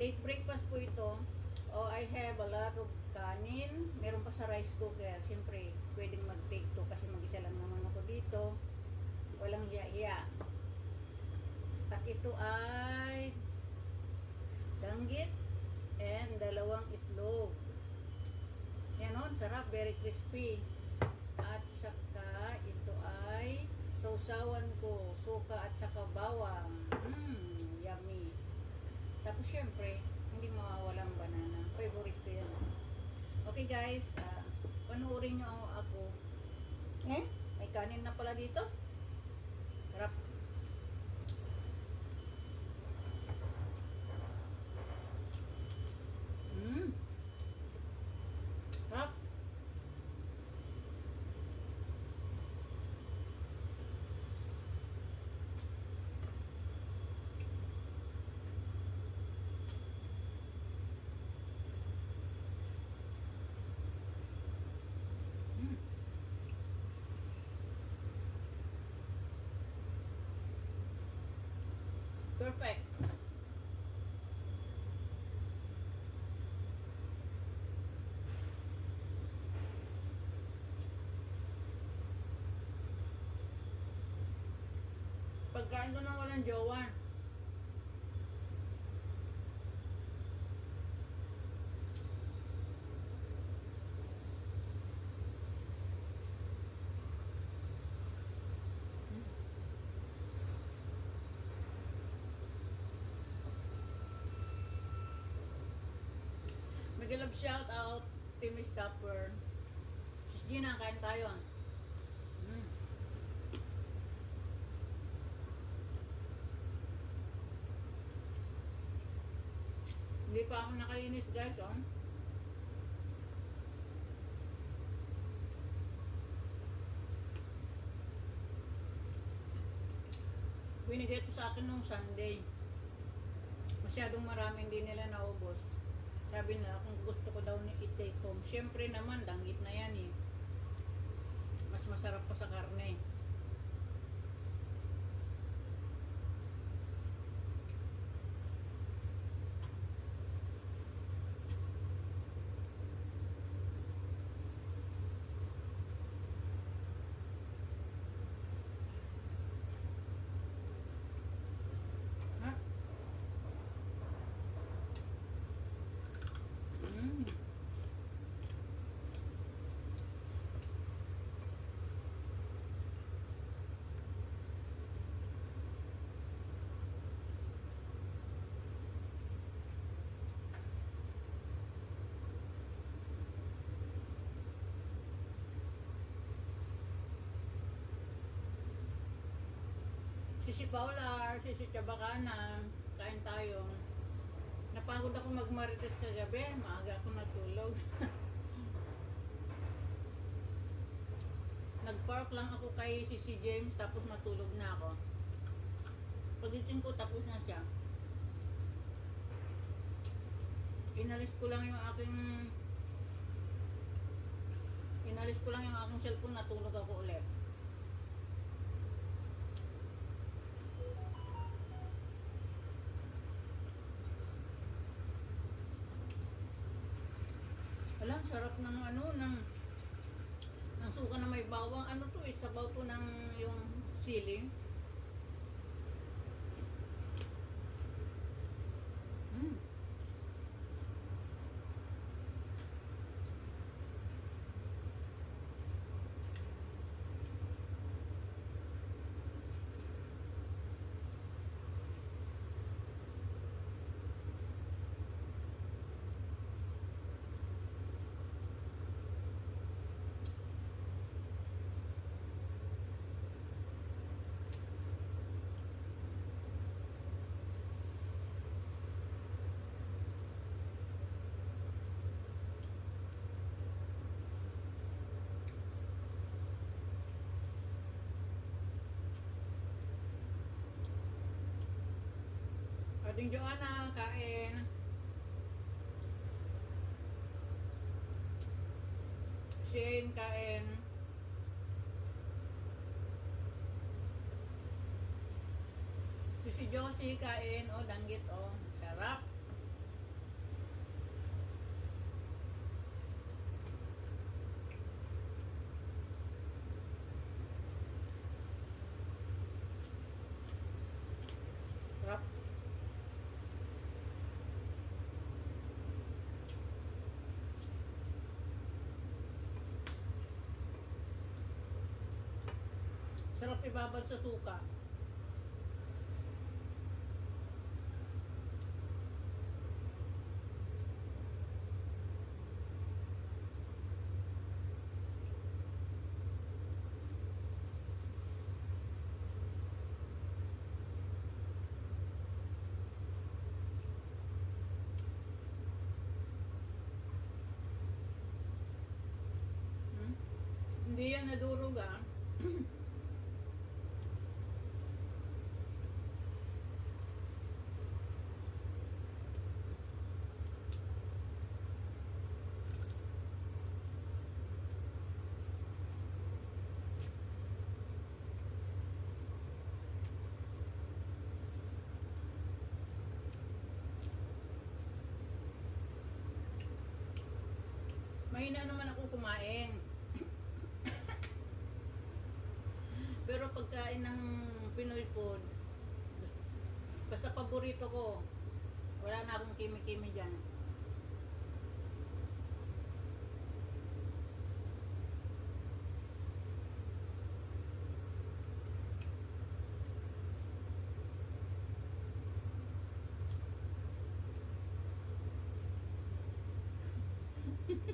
Late breakfast po ito. Oh, I have a lot of kanin. Meron pa sa rice cooker. Siyempre, pwedeng mag-take to kasi mag-isa lang naman ako dito. Walang hiya-hiya. At ito ay danggit and dalawang itlog. Yan o, sarap, very crispy. At saka ito ay sausawan ko, suka at saka bawang. Mmm, yummy. Tapos syempre, hindi mawawalang banana. Favorite ko yan. Okay guys, ah, panoorin nyo ako. Eh, may kanin na pala dito. Sarap. Mmm. Sarap. Mm. Perfect. Pagkain ko nang walang jowa. Mag-love shout out Team Stopper. Sis Gina, kain tayo. ah. Mm. Hindi pa ako nakalinis guys, oh. Binigay ito sa akin nung Sunday. Masyadong marami hindi nila naubos. Sabi nila kung gusto ko daw ni i-take home. Siyempre naman, danggit na yan eh. Mas masarap pa sa karne. Ha? Mm. Sisi Paular, Sisi Chabacana, kain tayo. Napagod ako magmarites kagabi, maaga ako natulog. Nag-park lang ako kay Sisi James tapos natulog na ako. Pagising ko tapos na siya. Inalis ko lang yung aking Inalis ko lang yung aking cellphone, natulog ako ulit. Sarap ng ano, ng ng suka na may bawang. Ano to eh, sabaw to ng yung siling. Ating Joanna, kain. Shane kain. Si si Josie kain. O, danggit o. Sarap. Sarap. Sarap ibabad sa suka. Hmm? Hindi yan nadurog ah. Mahina naman ako kumain. Pero pagkain ng Pinoy food, basta paborito ko, wala na akong kimi-kimi dyan. Masarap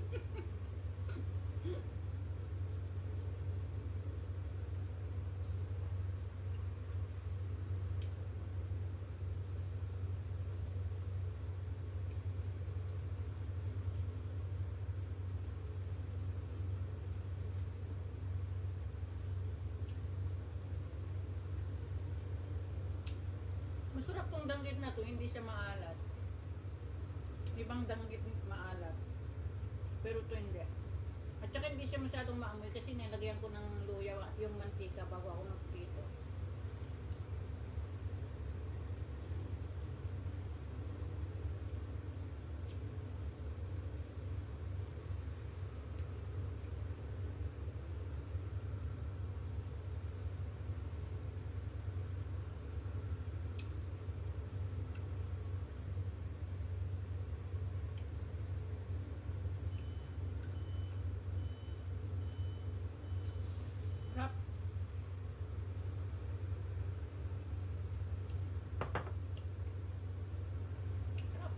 tong danggit na to, hindi siya maalat. Ibang danggit maalat. Pero to hindi. At saka hindi siya masyadong maamoy kasi nilagyan ko ng luya yung mantika bago ako nagpito. Sarap. Sarap.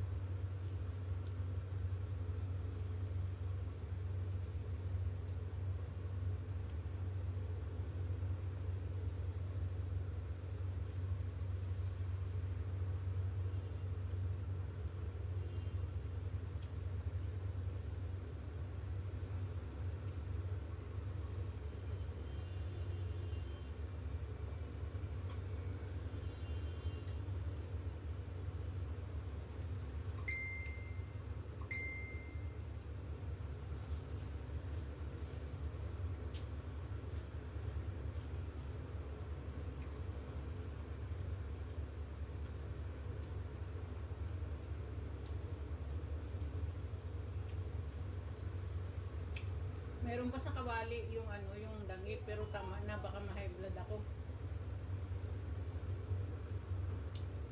Meron pa sa kawali yung ano, yung dangit pero tama na baka ma-high blood ako.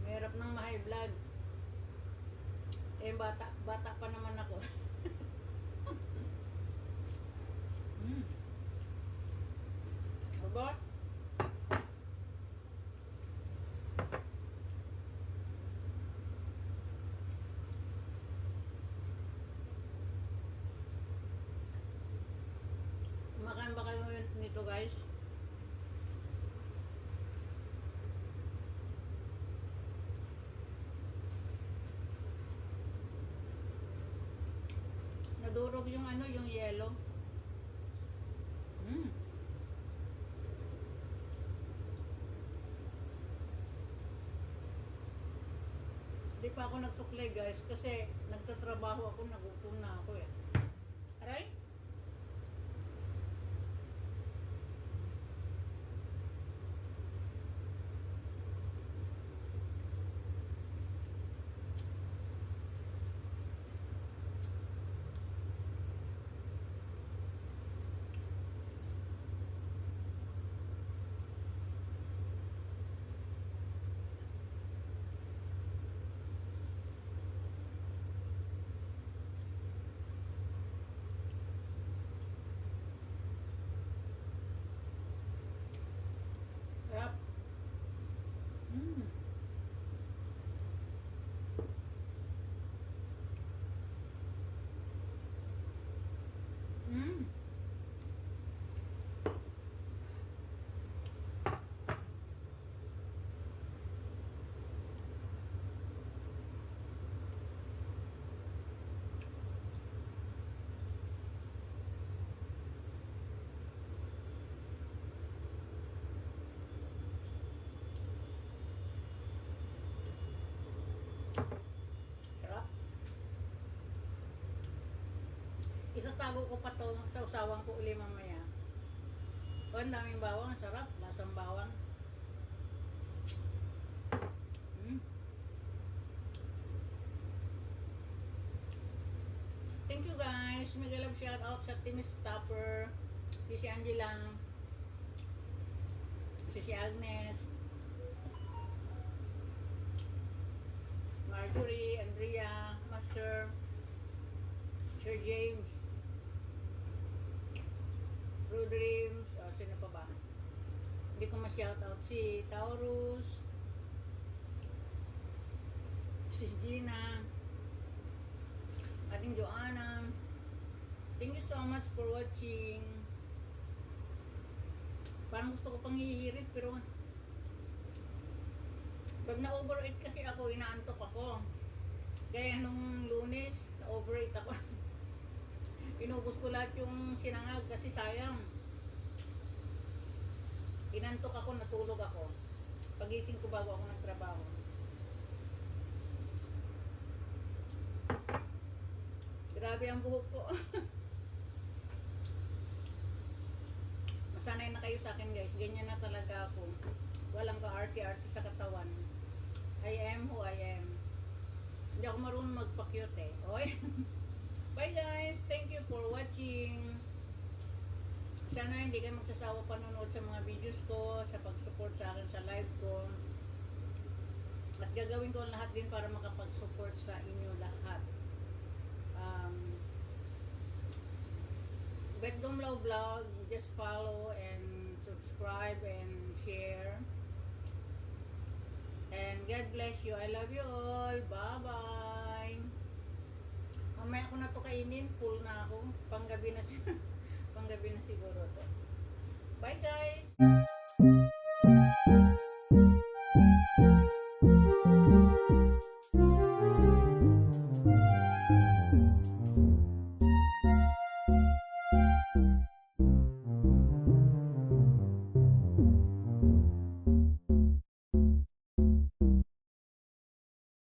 Merap ng ma-high blood. Eh bata, bata pa naman ako. mm. Aba? Kumakain ba kayo nito guys? Nadurog yung ano, yung yellow. Mm. Di pa ako nagsuklay guys kasi nagtatrabaho ako, nagutom na ako eh. Aray? Itatago ko pa to sa usawan ko uli mamaya. O, ang daming bawang. Sarap. Lasang bawang. Mm. Thank you guys. Mega love shout out sa Team Stopper. Si si Angela. Si Agnes. Marjorie, Andrea, Master, Sir James, Rodrims, oh, sino pa ba? Hindi ko ma-shout out si Taurus, Sis Gina, ating Joanna. Thank you so much for watching. Parang gusto ko pang hihirit pero pag na-overeat kasi ako, inaantok ako. Kaya nung lunes, na-overeat ako. Inubos ko lahat yung sinangag kasi sayang. Inantok ako, natulog ako. Pagising ko bago ako nagtrabaho. Grabe ang buhok ko. Masanay na kayo sa akin guys. Ganyan na talaga ako. Walang ka-arte-arte sa katawan. I am who I am. Hindi ako marunong magpa-cute eh. Oy. Bye guys. Thank you for watching. Sana hindi kayo magsasawa panonood sa mga videos ko, sa pag-support sa akin sa live ko. At gagawin ko lahat din para makapag-support sa inyo lahat. Um, Bedroom Low Vlog, just follow and subscribe and share. And God bless you. I love you all. Bye-bye. Mamaya ko na to kainin. Full na ako. Panggabi na siya. Panggabi na siguro to. Bye guys!